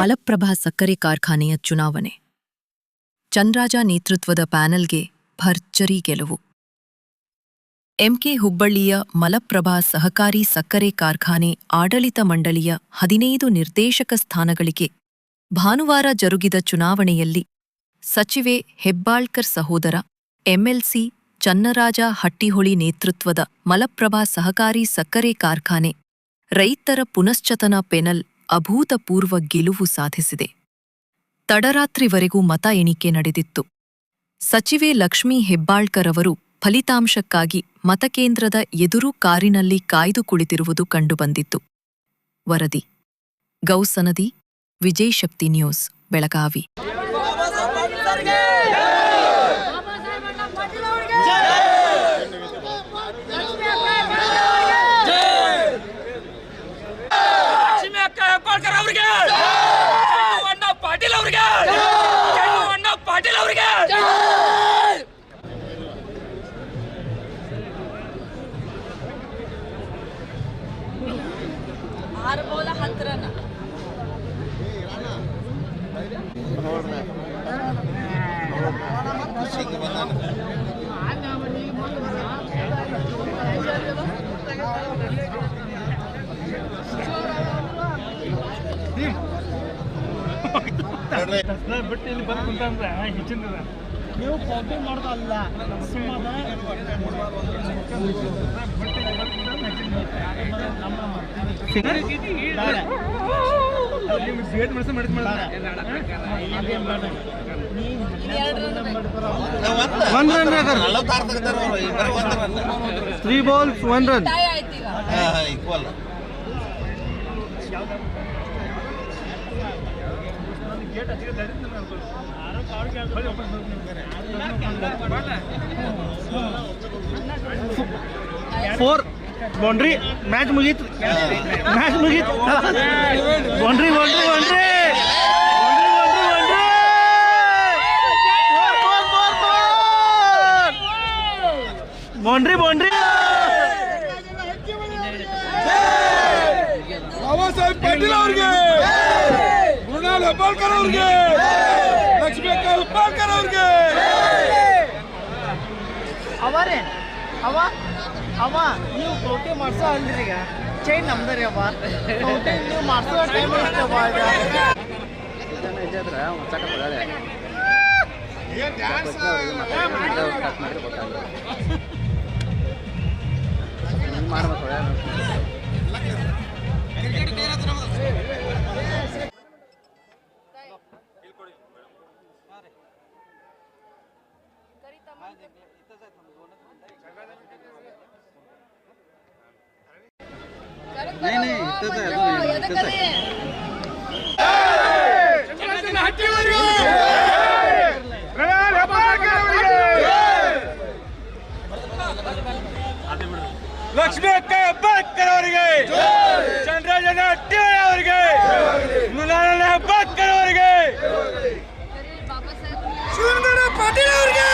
ಮಲಪ್ರಭಾ ಸಕ್ಕರೆ ಕಾರ್ಖಾನೆಯ ಚುನಾವಣೆ. ಚಂದ್ರಾಜ ನೇತೃತ್ವದ ಪ್ಯಾನೆಲ್ಗೆ ಭರ್ಜರಿ ಗೆಲುವು. ಎಂಕೆ ಹುಬ್ಬಳ್ಳಿಯ ಮಲಪ್ರಭಾ ಸಹಕಾರಿ ಸಕ್ಕರೆ ಕಾರ್ಖಾನೆ ಆಡಳಿತ ಮಂಡಳಿಯ ಹದಿನೈದು ನಿರ್ದೇಶಕ ಸ್ಥಾನಗಳಿಗೆ ಭಾನುವಾರ ಜರುಗಿದ ಚುನಾವಣೆಯಲ್ಲಿ ಸಚಿವೆ ಹೆಬ್ಬಾಳ್ಕರ್ ಸಹೋದರ ಎಂಎಲ್ಸಿ ಚನ್ನರಾಜ ಹಟ್ಟಿಹೊಳಿ ನೇತೃತ್ವದ ಮಲಪ್ರಭಾ ಸಹಕಾರಿ ಸಕ್ಕರೆ ಕಾರ್ಖಾನೆ ರೈತರ ಪುನಶ್ಚತನ ಪೆನಲ್ ಅಭೂತಪೂರ್ವ ಗೆಲುವು ಸಾಧಿಸಿದೆ. ತಡರಾತ್ರಿವರೆಗೂ ಮತ ಎಣಿಕೆ ನಡೆದಿತ್ತು. ಸಚಿವೆ ಲಕ್ಷ್ಮೀ ಹೆಬ್ಬಾಳ್ಕರ್ ಅವರು ಫಲಿತಾಂಶಕ್ಕಾಗಿ ಮತಕೇಂದ್ರದ ಎದುರು ಕಾರಿನಲ್ಲಿ ಕಾಯ್ದು ಕುಳಿತಿರುವುದು ಕಂಡುಬಂದಿತ್ತು. ವರದಿ. ಗೌಸನದಿ ವಿಜಯಶಕ್ತಿ ನ್ಯೂಸ್, ಬೆಳಗಾವಿ ಬಾಬಾಸಾಹೇಬಣ್ಣ ಪಾಟೀಲ್ ಅವರಿಗೆ ಲಕ್ಷ್ಮೀ ಲಕ್ಷ್ಮಿ ಅಕ್ಕ ಹೆಬ್ಬಾಳ್ಕರ್ ಅವರಿಗೆ ಅಣ್ಣ ಪಾಟೀಲ್ ಅವರಿಗೆ ಅಣ್ಣ ಪಾಟೀಲ್ ಅವರಿಗೆ ಆರ್ಬೋಲ ಹತ್ರನ. ಬಿಟ್ಟು ಇಲ್ಲಿ ಬಂದು ಹೆಚ್ಚಿನ ನೀವು ಕಾಪಿ ಮಾಡೋದಲ್ಲ ತ್ರೀ ಬಾಲ್ಸ್ ಒನ್ ರನ್ ಆಯ್ತೀಗ ಫೋರ್ ಬೌಂಡ್ರಿ ಮ್ಯಾಚ್ ಮುಗೀತು. ಮ್ಯಾಚ್ ಮುಗೀತು. Boundary boundary boundary boundary boundary Baba Saheb Patil ಅವ್ರಿಗೆ. ಮೃಣಾಲ್ ಹೆಬ್ಬಾಳ್ಕರ್ ಅವ್ರಿಗೆ. ಹೆಬ್ಬಾಳ್ಕರ್ ಅವ್ರಿಗೆ ಅವರೇ ಅವ ಅವ ನೀವು ಕೋಟೆ ಮಾಡ್ಸೋ ಅಲ್ರಿ ಈಗ. ಚೈನ್ ನಮ್ದರಿ ಅವ. ಕೋಟೆ ನೀವು ಮಾಡ್ಸೋ ಟೈಮ್ ಎಷ್ಟವ ಹಟ್ಟಿ ಮೃಣಾಲ್ ಹೆಬ್ಬಾಳ್ಕರ್ ಅವರಿಗೆ ಲಕ್ಷ್ಮೀ ಅಕ್ಕ ಹೆಬ್ಬಾಳ್ಕರ್ ಅವರಿಗೆ ಚಂದ್ರಜನ ಹಟ್ಟಿವಳ್ಳಿ ಅವರಿಗೆ ಮೃಣಾಲ್ ಹೆಬ್ಬಾಳ್ಕರ್ ಅವರಿಗೆ ಸುಂದರ ಪಾಟೀಲ್ ಅವರಿಗೆ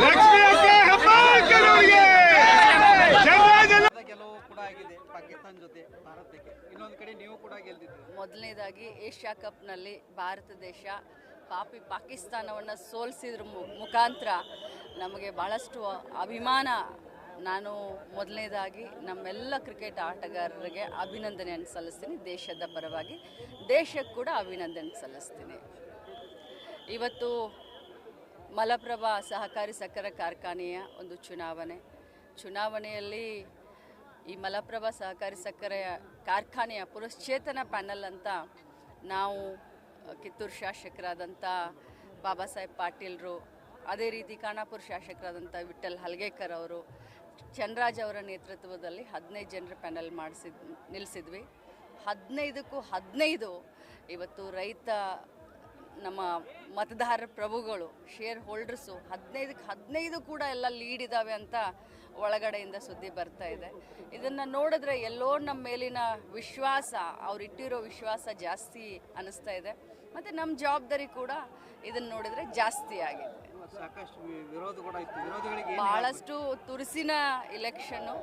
ಲಕ್ಷ್ಮೀ ಅಕ್ಕ ಹೆಬ್ಬಾಳ್ಕರ್ ಅವರಿಗೆ ಚಂದ್ರಜನ ಗೆಲುವು ಕೂಡ ಆಗಿದೆ ಪಾಕಿಸ್ತಾನ ಜೊತೆ ಭಾರತಕ್ಕೆ ಇನ್ನೊಂದು ಕಡೆ ನೀವು ಕೂಡ ಗೆಲ್ದಿದ್ದೀರಿ ಮೊದಲನೇದಾಗಿ ಏಷ್ಯಾ ಕಪ್ನಲ್ಲಿ ಭಾರತ ದೇಶ ಪಾಪಿ ಪಾಕಿಸ್ತಾನವನ್ನು ಸೋಲಿಸಿದ್ರ ಮುಖಾಂತರ ನಮಗೆ ಭಾಳಷ್ಟು ಅಭಿಮಾನ. ನಾನು ಮೊದಲನೇದಾಗಿ ನಮ್ಮೆಲ್ಲ ಕ್ರಿಕೆಟ್ ಆಟಗಾರರಿಗೆ ಅಭಿನಂದನೆಯನ್ನು ಸಲ್ಲಿಸ್ತೀನಿ. ದೇಶದ ಪರವಾಗಿ ದೇಶಕ್ಕೆ ಕೂಡ ಅಭಿನಂದನೆ ಸಲ್ಲಿಸ್ತೀನಿ. ಇವತ್ತು ಮಲಪ್ರಭಾ ಸಹಕಾರಿ ಸಕ್ಕರೆ ಕಾರ್ಖಾನೆಯ ಒಂದು ಚುನಾವಣೆ. ಚುನಾವಣೆಯಲ್ಲಿ ಈ ಮಲಪ್ರಭಾ ಸಹಕಾರಿ ಸಕ್ಕರೆಯ ಕಾರ್ಖಾನೆಯ ಪುರಶ್ಚೇತನ ಪ್ಯಾನಲ್ ಅಂತ ನಾವು ಕಿತ್ತೂರು ಶಾಸಕರಾದಂಥ ಬಾಬಾ ಸಾಹೇಬ್ ಪಾಟೀಲ್ರು, ಅದೇ ರೀತಿ ಖಾನಾಪುರ ಶಾಸಕರಾದಂಥ ವಿಠಲ್ ಹಲ್ಗೇಕರ್ ಅವರು, ಚಂದ್ರಾಜ್ ಅವರ ನೇತೃತ್ವದಲ್ಲಿ ಹದಿನೈದು ಜನರ ಪ್ಯಾನಲ್ ಮಾಡಿಸಿದ್ ನಿಲ್ಲಿಸಿದ್ವಿ ಹದಿನೈದಕ್ಕೂ ಹದಿನೈದು ಇವತ್ತು ರೈತ, ನಮ್ಮ ಮತದಾರ ಪ್ರಭುಗಳು ಶೇರ್ ಹೋಲ್ಡರ್ಸು ಹದಿನೈದಕ್ಕೆ ಹದಿನೈದು ಕೂಡ ಎಲ್ಲ ಲೀಡ್ ಇದ್ದಾವೆ ಅಂತ ಒಳಗಡೆಯಿಂದ ಸುದ್ದಿ ಬರ್ತಾ ಇದೆ. ಇದನ್ನು ನೋಡಿದ್ರೆ ಎಲ್ಲೋ ನಮ್ಮ ಮೇಲಿನ ವಿಶ್ವಾಸ ಅವ್ರು ಇಟ್ಟಿರೋ ವಿಶ್ವಾಸ ಜಾಸ್ತಿ ಅನ್ನಿಸ್ತಾ ಇದೆ. ಮತ್ತು ನಮ್ಮ ಜವಾಬ್ದಾರಿ ಕೂಡ ಇದನ್ನು ನೋಡಿದರೆ ಜಾಸ್ತಿ ಆಗಿದೆ. ಬಹಳಷ್ಟು ತುರುಸಿನ ಇಲೆಕ್ಷನ್ನು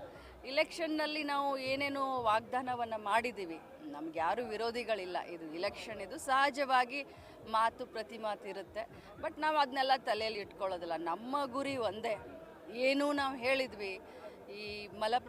ಇಲೆಕ್ಷನ್ನಲ್ಲಿ ನಾವು ಏನೇನು ವಾಗ್ದಾನವನ್ನು ಮಾಡಿದ್ದೀವಿ ನಮ್ಗೆ ಯಾರು ವಿರೋಧಿಗಳಿಲ್ಲ. ಇದು ಇಲೆಕ್ಷನ್ ಇದು ಸಹಜವಾಗಿ ಮಾತು ಪ್ರತಿ ಮಾತು ಇರುತ್ತೆ ಬಟ್ ನಾವು ಅದನ್ನೆಲ್ಲ ತಲೆಯಲ್ಲಿ ಇಟ್ಕೊಳ್ಳೋದಿಲ್ಲ. ನಮ್ಮ ಗುರಿ ಒಂದೇ. ಏನು ನಾವು ಹೇಳಿದ್ವಿ ಈ ಮಲಪ್ರ